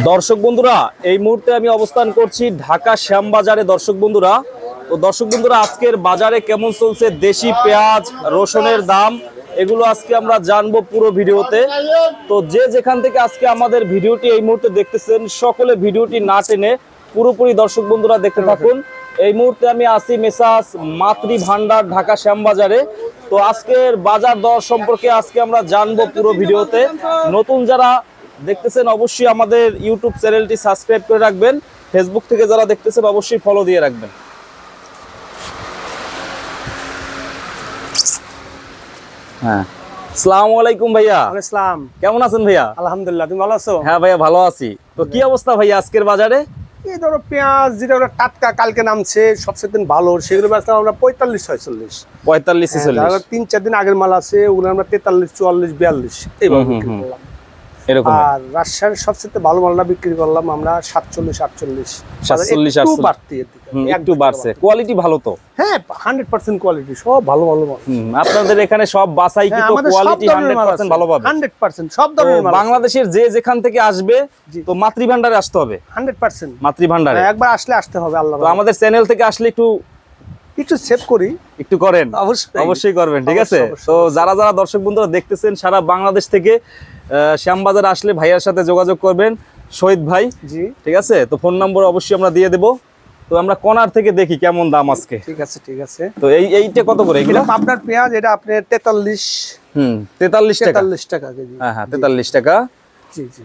দর্শক বন্ধুরা, এই মুহূর্তে আমি অবস্থান করছি ঢাকা শ্যামবাজারে। দর্শক বন্ধুরা, তো দর্শক বন্ধুরা, আজকের বাজারে কেমন চলছে? দেশি পেঁয়াজ, রসুনের দাম, এগুলো আজকে আমরা জানব পুরো ভিডিওতে। তো যে যেখান থেকে আজকে আমাদের ভিডিওটি এই মুহূর্তে দেখতেছেন, সকলে ভিডিওটি না টেনে পুরোপুরি দর্শক বন্ধুরা দেখতে থাকুন। এই মুহূর্তে আমি আসি মেসাস মাতৃ ভান্ডার ঢাকা শ্যামবাজারে। তো আজকের বাজার দর সম্পর্কে আজকে আমরা জানব পুরো ভিডিওতে। নতুন যারা দেখতেছেন অবশ্যই আমাদের ইউটিউব চ্যানেলটি সাবস্ক্রাইব করে রাখবেন। ফেসবুক থেকে যারা দেখতেছেন অবশ্যই ফলো দিয়ে রাখবেন। হ্যাঁ। আসসালামু আলাইকুম ভাইয়া। ইসলাম কেমন আছেন ভাইয়া? আলহামদুলিল্লাহ তুমি ভালো আছো? হ্যাঁ ভাইয়া ভালো আছি। তো কি অবস্থা ভাইয়া আজকের বাজারে? এই ধরো পেঁয়াজ যেটা ওরা টাটকা কালকে নামছে সবচেয়ে দিন ভালো। সেগুলো বেচলাম আমরা পঁয়তাল্লিশ ছয়চল্লিশ। পঁয়তাল্লিশ হ্যাঁ, তিন চার দিন আগের মাল আছে ওগুলো আমরা তেতাল্লিশ চুয়াল্লিশ বিয়াল্লিশ। এইভাবে এরকম আর রাজশাহীর সবচেয়ে ভালো মালটা বিক্রি করলাম আমরা সাতচল্লিশ আটচল্লিশ। 47, একটু বাড়তি একটু বাড়ছে। কোয়ালিটি ভালো তো। হ্যাঁ হান্ড্রেড পার্সেন্ট কোয়ালিটি সব ভালো ভালো আপনাদের এখানে সব বাসাই হ্যাঁ, কিন্তু কোয়ালিটি হান্ড্রেড পার্সেন্ট ভালো পাবে। হান্ড্রেড পার্সেন্ট সব ধরনের বাংলাদেশের যে যেখান থেকে আসবে। তো মাতৃভান্ডারে আসতে হবে। হান্ড্রেড পার্সেন্ট মাতৃভান্ডারে একবার আসলে আসতে হবে আল্লাহ আমাদের চ্যানেল থেকে আসলে একটু একটু সেভ করি। একটু করেন। অবশ্যই অবশ্যই করবেন ঠিক আছে? তো যারা যারা দর্শক বন্ধুরা দেখতেছেন সারা বাংলাদেশ থেকে শ্যামবাজার আসলে ভাইয়ার সাথে যোগাযোগ করবেন শহীদ ভাই জি। ঠিক আছে? তো ফোন নম্বর অবশ্যই আমরা দিয়ে দেব। তো আমরা কনার থেকে দেখি কেমন দাম আজকে। ঠিক আছে ঠিক আছে। তো এই এইটা কত করে এগুলো? আপনার পেঁয়াজ এটা আপনার তেতাল্লিশ হুম তেতাল্লিশ টাকা। তেতাল্লিশ টাকা কেজি। হ্যাঁ হ্যাঁ তেতাল্লিশ টাকা। জি জি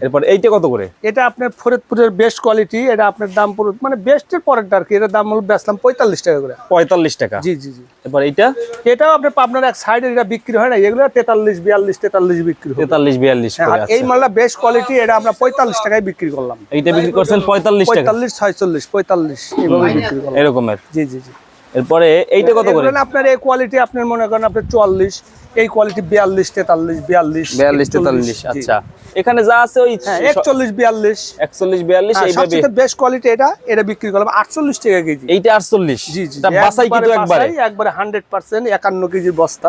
এরপর এইটা কত করে? এটা আপনার ফরিদপুরের বেস্ট কোয়ালিটি এটা আপনার দাম পুরো মানে বেস্টের পরেরটা আর কি এটার দাম হলো বেচলাম পঁয়তাল্লিশ টাকা করে। পঁয়তাল্লিশ টাকা। জি জি জি। এরপর এইটা? এটাও আপনার পাবনার এক সাইডে এটা বিক্রি হয় না এগুলো তেতাল্লিশ বিয়াল্লিশ তেতাল্লিশ বিক্রি তেতাল্লিশ বিয়াল্লিশ হ্যাঁ, এই আচ্ছা। মালটা বেস্ট কোয়ালিটি এটা আমরা পঁয়তাল্লিশ টাকায় বিক্রি করলাম। এইটা বিক্রি করছেন পঁয়তাল্লিশ পঁয়তাল্লিশ ছয়চল্লিশ পঁয়তাল্লিশ এইভাবে বিক্রি করলাম। এরকমের। জি জি জি। এরপরে এইটা কত করে? আপনার এই কোয়ালিটি আপনার মনে করেন আপনার চুয়াল্লিশ এই কোয়ালিটি বিয়াল্লিশ তেতাল্লিশ বিয়াল্লিশ বিয়াল্লিশ তেতাল্লিশ আচ্ছা। এখানে যা আছে ওই হ্যাঁ একচল্লিশ বিয়াল্লিশ। একচল্লিশ বিয়াল্লিশ হ্যাঁ, এইভাবে। বেস্ট কোয়ালিটি এটা এটা বিক্রি করলাম আটচল্লিশ টাকা কেজি। এইটা আটচল্লিশ। জি জি বাসাই কিন্তু একবারে একবারে। হান্ড্রেড পার্সেন্ট একান্ন কেজির বস্তা।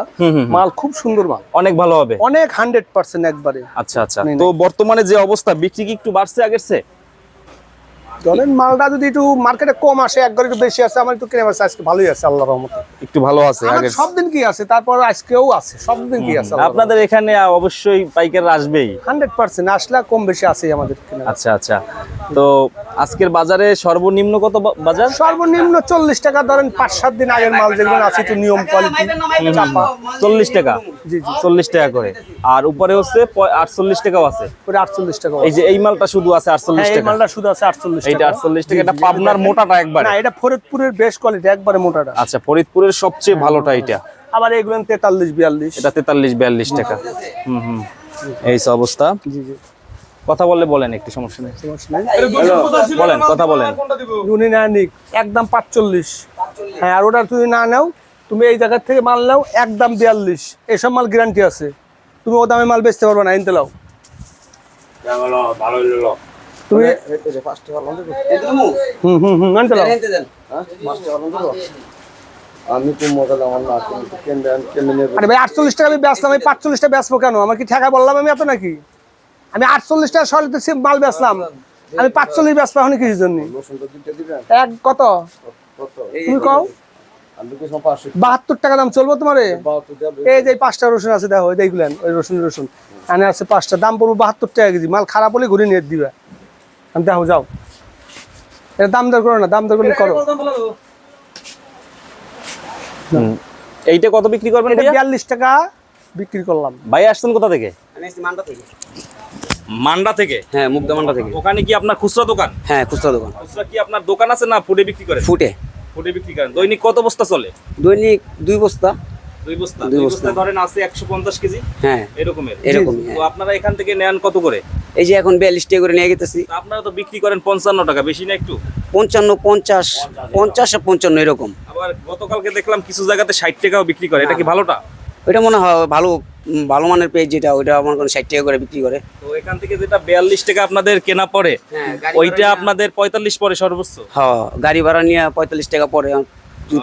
মাল খুব সুন্দর মাল। অনেক ভালো হবে। অনেক হান্ড্রেড পার্সেন্ট একবারে। আচ্ছা আচ্ছা। তো বর্তমানে যে অবস্থা বিক্রি কি একটু বাড়ছে আগের চেয়ে? ধরেন মালটা যদি একটু মার্কেটে কম আসে একবার একটু বেশি আছে আমার একটু কিনে আছে আজকে ভালোই আছে আল্লাহ রহমতে। একটু ভালো আছে সব দিন কি আছে তারপর আজকেও আছে সব দিন কি আছে আপনাদের এখানে অবশ্যই পাইকার আসবেই। হান্ড্রেড পার্সেন্ট আসলে কম বেশি আছে আমাদের আচ্ছা আচ্ছা। তো আজকের বাজারে সর্বনিম্ন কত বাজার? সর্বনিম্ন চল্লিশ টাকা ধরেন পাঁচ সাত দিন আগের মাল যেগুলো আছে একটু নিয়ম কোয়ালিটি চল্লিশ টাকা? জি জি। চল্লিশ টাকা করে। আর উপরে হচ্ছে আটচল্লিশ টাকাও আছে। আটচল্লিশ টাকা এই যে এই মালটা শুধু আছে আটচল্লিশ হ্যাঁ এই টাকা? মালটা শুধু আছে আটচল্লিশ এইটা আটচল্লিশ টাকা এটা পাবনার মোটাটা একবার। না এটা ফরিদপুরের বেস্ট কোয়ালিটি একবারে মোটাটা। আচ্ছা ফরিদপুরের সবচেয়ে ভালোটা এটা আবার এগুলো তেতাল্লিশ বিয়াল্লিশ। এটা তেতাল্লিশ বিয়াল্লিশ টাকা। হুম হুম। এই সব অবস্থা। জি জি। কথা বললে বলেন একটু সমস্যা নেই। বলেন কথা বলেন। উনি না নিক একদম পাঁচচল্লিশ। হ্যাঁ আর ওটা তুমি না নাও তুমি এই জায়গার থেকে মাল নাও একদম বিয়াল্লিশ। এসব মাল গ্যারান্টি আছে। তুমি ও দামে মাল বেচতে পারবে না আনতে লাও তুমি হুম হুম হুম আনতে লাও আমি তো মজা আমার না কেন্দ্র কেন্দ্র আরে ভাই আটচল্লিশ টাকা আমি বেচলাম আমি পাঁচচল্লিশটা বেচবো কেন? আমার কি ঠেকা বললাম আমি এত নাকি আমি আটচল্লিশ টাকা সলিতে মাল বেচলাম। আমি পাঁচচল্লিশ বেচবো এখন কিছুর জন্য। এক কত? কত? তুমি কও। কিছু বাহাত্তর টাকা দাম চলবো তোমারে? এই যে পাঁচটা রসুন আছে দেখো দেখলেন ওই রসুন রসুন। এখানে আছে পাঁচটা দাম পড়ব বাহাত্তর টাকা কেজি। মাল খারাপ হলে ঘুরে নিয়ে দিবে। আমি দেখো যাও। এটা দাম দর করো না দাম দর করলে করো। এইটা কত বিক্রি করবেন? বিয়াল্লিশ টাকা বিক্রি করলাম। ভাই আসছেন কোথা থেকে। মান্ডা থেকে? হ্যাঁ মুগ্ধা মান্ডা থেকে। ওখানে কি আপনার খুচরা দোকান? হ্যাঁ খুচরা দোকান। খুচরা কি আপনার দোকান আছে না ফুটে বিক্রি করেন? ফুটে। ফুটে বিক্রি করেন। দৈনিক কত বস্তা চলে? দৈনিক দুই বস্তা। দুই বস্তা। দুই বস্তা। ধরেন আছে একশো পঞ্চাশ কেজি। হ্যাঁ। এরকমের। এরকমই, তো হ্যাঁ। আপনারা এখান থেকে নেন কত করে? এই যে এখন বিয়াল্লিশ টাকা করে নিয়ে গেতেছি। আপনারা তো বিক্রি করেন পঞ্চান্ন টাকা বেশি না একটু? পঞ্চান্ন পঞ্চাশ পঞ্চাশ আর পঞ্চান্ন এরকম। আবার গতকালকে দেখলাম কিছু জায়গাতে ষাট টাকাও বিক্রি করে। এটা কি ভালোটা? ওইটা মনে হয় ভালো ভালো মানের পেজ যেটা ওইটা আমার কোনো ষাট টাকা করে বিক্রি করে। তো এখান থেকে যেটা বিয়াল্লিশ টাকা আপনাদের কেনা পড়ে হ্যাঁ, ওইটা আপনাদের পঁয়তাল্লিশ পরে সর্বোচ্চ? হ্যাঁ গাড়ি ভাড়া নিয়ে পঁয়তাল্লিশ টাকা পরে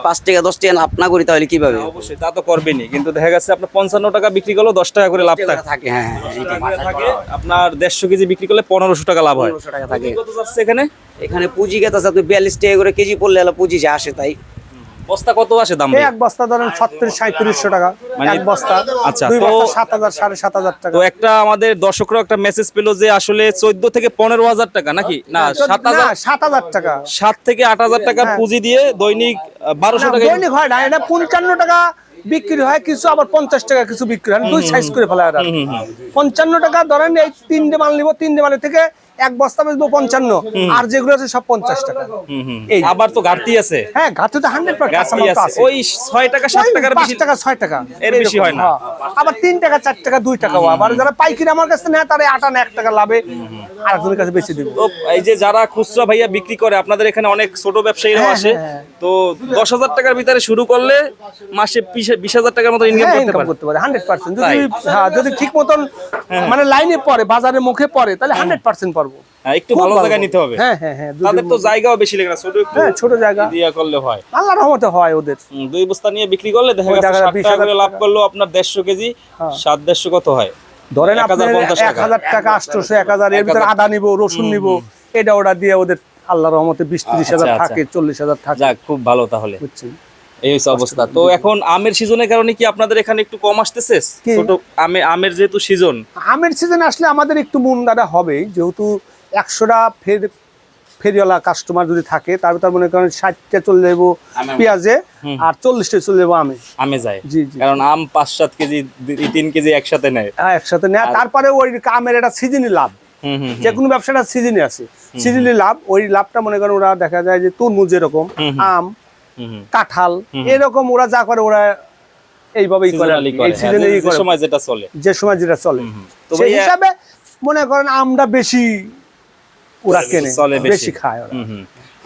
পাঁচ টাকা দশ টাকা লাভ না করি তাহলে কীভাবে? অবশ্যই তা তো করবেনি কিন্তু দেখা গেছে আপনার পঞ্চান্ন টাকা বিক্রি করলেও দশ টাকা করে লাভ থাকে। হ্যাঁ হ্যাঁ, থাকে আপনার দেড়শো কেজি বিক্রি করলে পনেরোশো টাকা লাভ হয়। টাকা থাকে। এখানে? এখানে পুঁজি গেছে আপনি বিয়াল্লিশ টাকা করে কেজি পড়লে পুঁজি যা আসে তাই। বস্তা কত আসে দাম এক বস্তা ধরেন ছত্রিশ সাঁত্রিশশো টাকা। মানে- এক বস্তা। আচ্ছা, দুই বস্তা সাত হাজার সাড়ে সাত হাজার টাকা। তো একটা আমাদের দর্শকরা একটা মেসেজ পেল যে আসলে চোদ্দ থেকে পনেরো হাজার টাকা নাকি? না সাত হাজার সাত হাজার টাকা। সাত থেকে আট হাজার টাকা পুঁজি দিয়ে দৈনিক বারোশো টাকা দৈনিক হয় না এটা পঞ্চান্ন টাকা বিক্রি হয় কিছু আবার পঞ্চাশ টাকা কিছু বিক্রি হয়। দুই সাইজ করে ফেলা পঞ্চান্ন টাকা ধরেন এই তিনটে মাল নিবো তিনটে মালের থেকে এক বস্তা বেচবো পঞ্চান্ন আর যেগুলো আছে সব পঞ্চাশ টাকা। এই আবার তো ঘাটতি আছে। হ্যাঁ ঘাটতি তো হান্ড্রেড পার্সেন্ট আছে। ওই ছয় টাকা সাত টাকার বেশি টাকা ছয় টাকা। এর বেশি হয় না। হ্যাঁ। আবার তিন টাকা চার টাকা দুই টাকা আবার যারা পাইকিরি আমার কাছে নেয় তারা আটা না এক টাকা লাভে। আরেকজনের কাছে বেশি দিব। এই যে যারা খুচরা ভাইয়া বিক্রি করে আপনাদের এখানে অনেক ছোট ব্যবসায়ীরাও হ্যাঁ, আসে। হ্যাঁ। তো দশ হাজার টাকার ভিতরে শুরু করলে মাসে বিশ হাজার টাকার মতো ইনকাম হ্যাঁ, করতে পারে হান্ড্রেড পার্সেন্ট যদি হ্যাঁ যদি ঠিক মতন মানে লাইনে পড়ে বাজারের মুখে পড়ে তাহলে হান্ড্রেড পার্সেন্ট পারব। হ্যাঁ, একটু ভালো ভালো। নিতে হবে। হ্যাঁ হ্যাঁ হ্যাঁ তাদের তো জায়গাও বেশি লাগে না ছোট একটু হ্যাঁ ছোট জায়গা। দিয়া করলে হয়। রহমতে হয় ওদের। দুই বস্তা নিয়ে বিক্রি করলে দেখা গেছে টাকাটা ষাট 20 টাকা করে লাভ। করল আপনার দেড়শো কেজি সাত দেড়শো কত হয়? ধরেন টাকা। এর ভিতরে আদা নিবো রসুন নিবো এটা ওটা দিয়ে ওদের আল্লাহ রহমতে বিশ ত্রিশ হাজার আচ্ছা, থাকে চল্লিশ হাজার থাকে। খুব ভালো তাহলে। বুঝছেন? এই হচ্ছে অবস্থা। তো এখন আমের সিজনের কারণে কি আপনাদের এখানে একটু কম আসতেছে? ছোট আমে আমের যেহেতু সিজন। আমের সিজন আসলে আমাদের একটু দাদা যেহেতু একশোটা ফের ফেরিওয়ালা কাস্টমার যদি থাকে তার তার মনে করেন ষাটটা চলে যাব পেঁয়াজে আর চল্লিশটা চলে যাব আমে। আমে যায়। জি, জি। কারণ আম পাঁচ সাত কেজি তিন কেজি একসাথে নেয়। হ্যাঁ, একসাথে নেয়। তারপরে ওই আমের একটা সিজনই লাভ। যে কোনো ব্যবসাটা সিজনে আছে। সিজনই লাভ ওই লাভটা মনে করেন ওরা দেখা যায় যে তরমুজ যেরকম আম কাঁঠাল এরকম ওরা যা করে ওরা এইভাবেই করে। হ্যাঁ, সিজনে যে- সময় যেটা চলে। যে সময় যেটা চলে। সেই হিসাবে মনে করেন আমটা বেশি ওরা কেনে বেশি। খায় ওরা।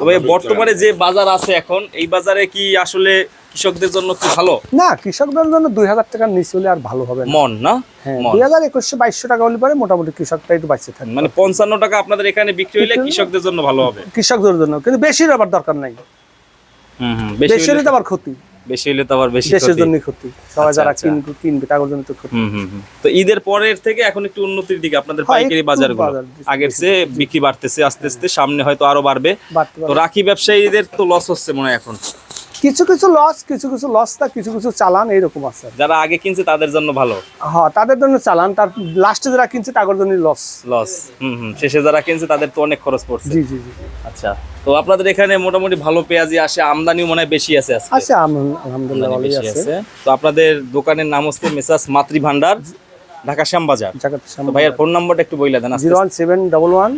তবে বর্তমানে যে বাজার আছে এখন এই বাজারে কি আসলে কৃষকদের জন্য কি ভালো? না কৃষকদের জন্য দুই হাজার টাকার নিচে হলে আর ভালো হবে মন না? হ্যাঁ দুই হাজার একুশশো বাইশশো টাকা হলে পরে মোটামুটি কৃষকটা একটু বাঁচতে থাকে মানে পঞ্চান্ন টাকা আপনাদের এখানে বিক্রি হলে- কৃষকদের জন্য ভালো হবে। কৃষকদের জন্য কিন্তু বেশি আবার দরকার নাই। হুম হুম বেশি বেশি হলে তো আবার ক্ষতি। বেশি হলে তো আবার বেশি দেশের ক্ষতি। জন্য ক্ষতি সবাই আচ্ছা, যারা আচ্ছা। কিনবে কিনবে তাদের জন্য তো ক্ষতি। তো ঈদের পরের থেকে এখন একটু উন্নতির দিকে আপনাদের হ্যাঁ, পাইকারি বাজারগুলো আগের চেয়ে বিক্রি বাড়তেছে আস্তে আস্তে সামনে হয়তো আরও বাড়বে তো। রাখি ব্যবসায়ীদের তো লস হচ্ছে মনে হয় এখন কিছু কিছু লস কিছু কিছু লস তা কিছু কিছু চালান এইরকম আছে। যারা আগে কিনছে তাদের জন্য ভালো? হ্যাঁ তাদের জন্য চালান তার লাস্টে যারা কিনছে তাদের জন্য লস লস হুম হুম শেষে যারা কিনছে তাদের তো অনেক খরচ পড়ছে। জি জি জি। আচ্ছা তো আপনাদের এখানে মোটামুটি ভালো পেঁয়াজি আসে আমদানিও মনে হয় বেশি আছে আজকে। আচ্ছা আলহামদুলিল্লাহ ভালোই আছে। তো আপনাদের দোকানের নাম হচ্ছে মেসাস মাতৃ ভান্ডার ঢাকা শ্যামবাজার। ভাইয়ার ফোন নাম্বারটা একটু বইলা দেন zero one seven double one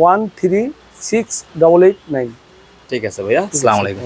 one three six double eight nine. ঠিক আছে ভাইয়া আসসালামু আলাইকুম।